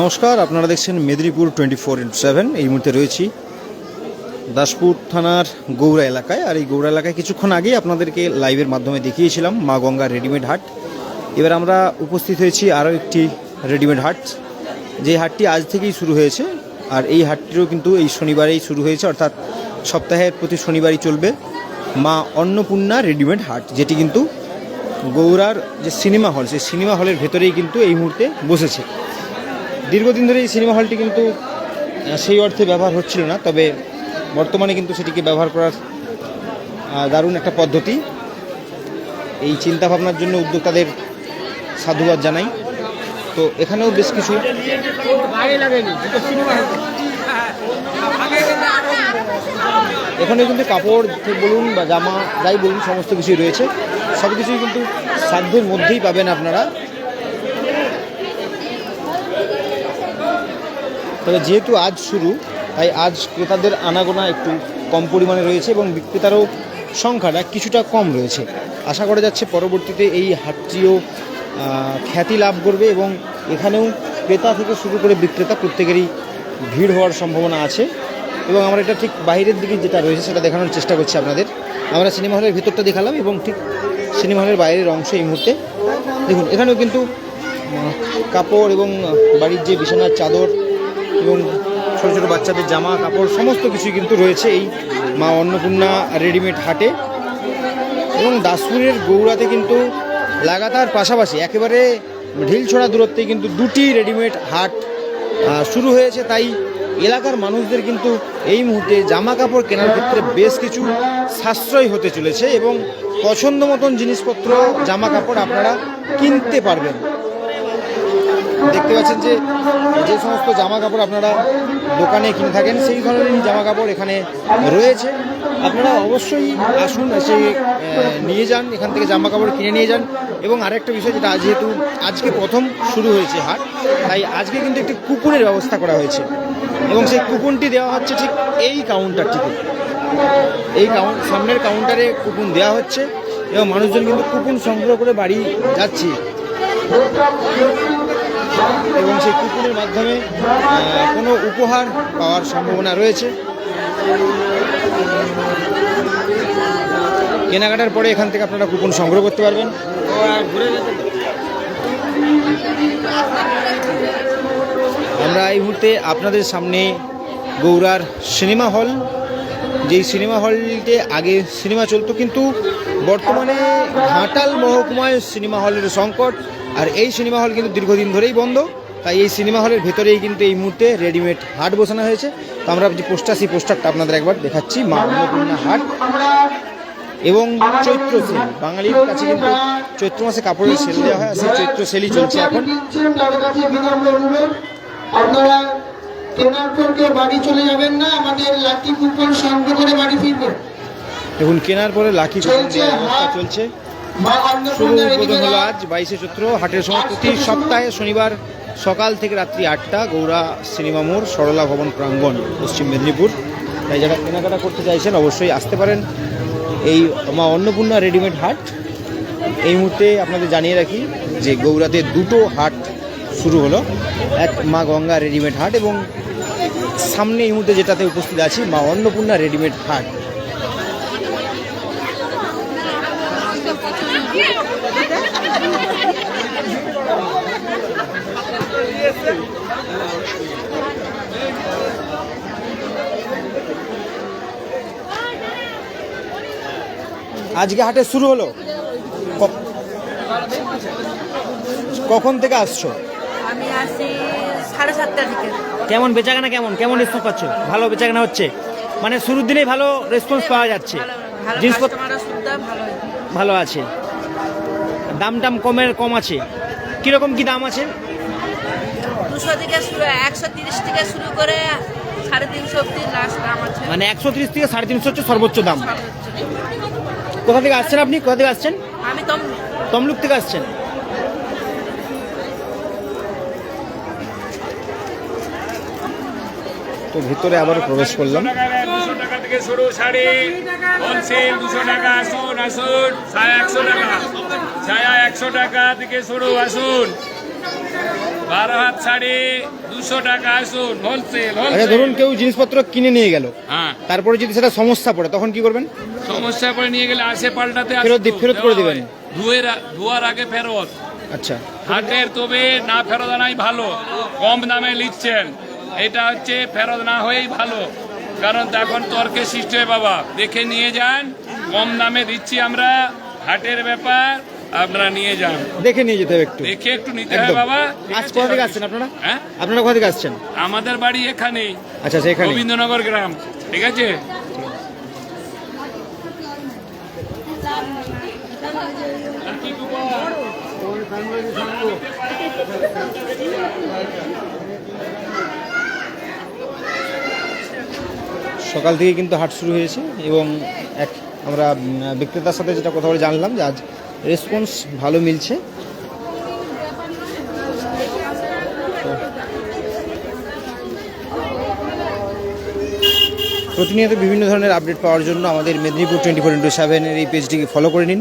নমস্কার, আপনারা দেখছেন Medinipur twenty four into seven. এই মুহূর্তে রয়েছি দাসপুর থানার গৌড়া এলাকায়। আর এই গৌড়া এলাকায় কিছুক্ষণ আগেই আপনাদেরকে লাইভের মাধ্যমে দেখিয়েছিলাম মা গঙ্গা রেডিমেড হাট। এবার আমরা উপস্থিত হয়েছি আরও একটি রেডিমেড হাট। যে হাটটি আজ থেকেই শুরু হয়েছে, আর এই হাটটিরও কিন্তু এই শনিবারেই শুরু হয়েছে, অর্থাৎ সপ্তাহের প্রতি শনিবারই চলবে মা অন্নপূর্ণা রেডিমেড হাট, যেটি কিন্তু গৌড়ার যে সিনেমা হল, সেই সিনেমা হলের ভেতরেই কিন্তু এই মুহূর্তে বসেছে। দীর্ঘদিন ধরে এই সিনেমা হলটি কিন্তু সেই অর্থে ব্যবহার হচ্ছিল না, তবে বর্তমানে কিন্তু সেটিকে ব্যবহার করার দারুণ একটা পদ্ধতি। এই চিন্তা ভাবনার জন্য উদ্যোক্তাদের সাধুবাদ জানাই। তো এখানেও বেশ কিছু এখানে কিন্তু কাপড় বলুন বা জামা, যাই বলুন, সমস্ত কিছুই রয়েছে। সব কিছুই কিন্তু সাধ্যের মধ্যেই পাবেন আপনারা। তবে যেহেতু আজ শুরু, তাই আজ ক্রেতাদের আনাগোনা একটু কম পরিমাণে রয়েছে এবং বিক্রেতারও সংখ্যাটা কিছুটা কম রয়েছে। আশা করা যাচ্ছে পরবর্তীতে এই হাটটিও খ্যাতি লাভ করবে এবং এখানেও ক্রেতা থেকে শুরু করে বিক্রেতা প্রত্যেকেরই ভিড় হওয়ার সম্ভাবনা আছে এবং আমরা এটা ঠিক বাইরের দিকে যেটা রয়েছে সেটা দেখানোর চেষ্টা করছি আপনাদের। আমরা সিনেমা হলের ভিতরটা দেখালাম এবং ঠিক সিনেমা হলের বাইরের অংশ এই মুহূর্তে। দেখুন, এখানেও কিন্তু কাপড় এবং বাড়ির যে বিছানার চাদর এবং ছোটো ছোটো বাচ্চাদের জামা কাপড় সমস্ত কিছুই কিন্তু রয়েছে এই মা অন্নপূর্ণা রেডিমেড হাটে। এবং দাসপুরের গৌড়াতে কিন্তু লাগাতার পাশাপাশি একেবারে ঢিল ছোড়া দূরত্বে কিন্তু দুটি রেডিমেড হাট শুরু হয়েছে। তাই এলাকার মানুষদের কিন্তু এই মুহূর্তে জামা কাপড় কেনার ক্ষেত্রে বেশ কিছু সাশ্রয় হতে চলেছে এবং পছন্দ মতন জিনিসপত্র, জামা কাপড় আপনারা কিনতে পারবেন। দেখতে পাচ্ছেন যে যে সমস্ত জামা কাপড় আপনারা দোকানে কিনে থাকেন, সেই ধরনেরই জামা কাপড় এখানে রয়েছে। আপনারা অবশ্যই আসুন, এসে নিয়ে যান, এখান থেকে জামা কাপড় কিনে নিয়ে যান। এবং আরেকটা বিষয় যেটা যেহেতু আজকে প্রথম শুরু হয়েছে হাট, তাই আজকে কিন্তু একটি কুপনের ব্যবস্থা করা হয়েছে। এবং সেই কুপনটি দেওয়া হচ্ছে ঠিক এই কাউন্টারটিতে। এই কাউন্ট সামনের কাউন্টারে কুপন দেওয়া হচ্ছে এবং মানুষজন কিন্তু কুপন সংগ্রহ করে বাড়ি যাচ্ছে। এবং সেই কুপনের মাধ্যমে কোনো উপহার পাওয়ার সম্ভাবনা রয়েছে। কেনাকাটার পরে এখান থেকে আপনারা কুপন সংগ্রহ করতে পারবেন। আমরা এই মুহূর্তে আপনাদের সামনে গৌড়ার সিনেমা হল। যেই সিনেমা হলটিতে আগে সিনেমা চলতো, কিন্তু বর্তমানে ঘাটাল মহকুমায় সিনেমা হলের সংকট আর এই সিনেমা হল কিন্তু দীর্ঘদিন ধরেই বন্ধ। তাই এই সিনেমা হলের ভেতরেই কিন্তু এই মুহূর্তে রেডিমেড হাট বসানো হয়েছে। তো আমরা যে পোস্টার সেই পোস্টারটা আপনাদের একবার দেখাচ্ছি মা অন্নপূর্ণা হাট। এবং চৈত্র সেল বাঙালির কাছে কিন্তু চৈত্র মাসে কাপড়ের সেল দেওয়া হয় সেই চৈত্র সেলই চলছে এখন। আপনারা কেনার পর কেউ বাড়ি চলে যাবেন না আমাদের লাকি কুপন সংগ্রহ করে বাড়ি ফিরবেন দেখুন কেনার পরে লাকি কুপন চলছে। উদ্বোধন হলো আজ বাইশে চৈত্র হাটের সময় প্রতি সপ্তাহে শনিবার সকাল থেকে রাত্রি আটটা গৌড়া সিনেমা মোড় সরলা ভবন প্রাঙ্গণ পশ্চিম মেদিনীপুর। তাই যারা কেনাকাটা করতে চাইছেন অবশ্যই আসতে পারেন। এই মা অন্নপূর্ণা রেডিমেড হাট। এই মুহূর্তে আপনাদের জানিয়ে রাখি যে গৌড়াতে দুটো হাট শুরু হলো। এক মা গঙ্গা রেডিমেড হাট এবং সামনে এই মুহূর্তে যেটাতে উপস্থিত আছি মা অন্নপূর্ণা রেডিমেড হাট। আজকে হাটে শুরু হলো। কখন থেকে আসছো? আমি আসি সাড়ে সাতটা থেকে। কেমন বেচাকেনা কেমন? কেমন রেসপন্স পাচ্ছ? ভালো বেচাকেনা হচ্ছে? মানে শুরুর দিনেই ভালো রেসপন্স পাওয়া যাচ্ছে। ভালো জিনিসপত্র ভালো আছে। দাম টাম কমের কম আছে। কীরকম কি দাম আছে? দুশো থেকে শুরু একশো তিরিশ থেকে শুরু করে সাড়ে তিনশো অব্দি লাস্ট দাম আছে। মানে একশো তিরিশ থেকে সাড়ে তিনশো হচ্ছে সর্বোচ্চ দাম। কোথা থেকে আসছেন আপনি? কোথা থেকে আসছেন? আমি তম তমলুক থেকে আসছেন। তো ভিতরে আবার প্রবেশ করলাম। টাকা থেকে শুরু শাড়ি হোলসেল দুশো টাকা আসুন আসুন ছায়া একশো টাকা। ছায়া একশো টাকা থেকে শুরু আসুন। বারো হাত শাড়ি দুশো টাকা আসুন হোলসেল আচ্ছা ধরুন কেউ জিনিসপত্র কিনে নিয়ে গেল। হ্যাঁ। তারপরে যদি সেটা সমস্যা পড়ে তখন কি করবেন? সমস্যা করে নিয়ে গেলে আসে পাল্টাতে ফেরত ফেরত করে দেবেন। হয়। ধুয়ের আগে ফেরত। আচ্ছা। হাটের তবে না ফেরত আনাই ভালো কম দামে নিচ্ছেন। এটা হচ্ছে ফেরত না হয়েই ভালো। কারণ এখন তর্কে সৃষ্টি হয় বাবা। দেখে নিয়ে যান কম দামে দিচ্ছি আমরা হাটের ব্যাপার আপনারা নিয়ে যান। দেখে নিয়ে যেতে হবে একটু। দেখে একটু নিতে একদম। বাবা। আজ কোথা থেকে আসছেন আপনারা? হ্যাঁ? আপনারা কোথা থেকে আসছেন? আমাদের বাড়ি এখানেই। আচ্ছা সেখানে গোবিন্দনগর গ্রাম। ঠিক আছে? সকাল থেকে কিন্তু হাট শুরু হয়েছে এবং এক আমরা বিক্রেতার সাথে যেটা কথা বলে জানলাম যে আজ রেসপন্স ভালো মিলছে। প্রতিনিয়ত বিভিন্ন ধরনের আপডেট পাওয়ার জন্য আমাদের মেদিনীপুর টোয়েন্টি ফোর ইন্টু সেভেনের এই পেজটিকে ফলো করে নিন।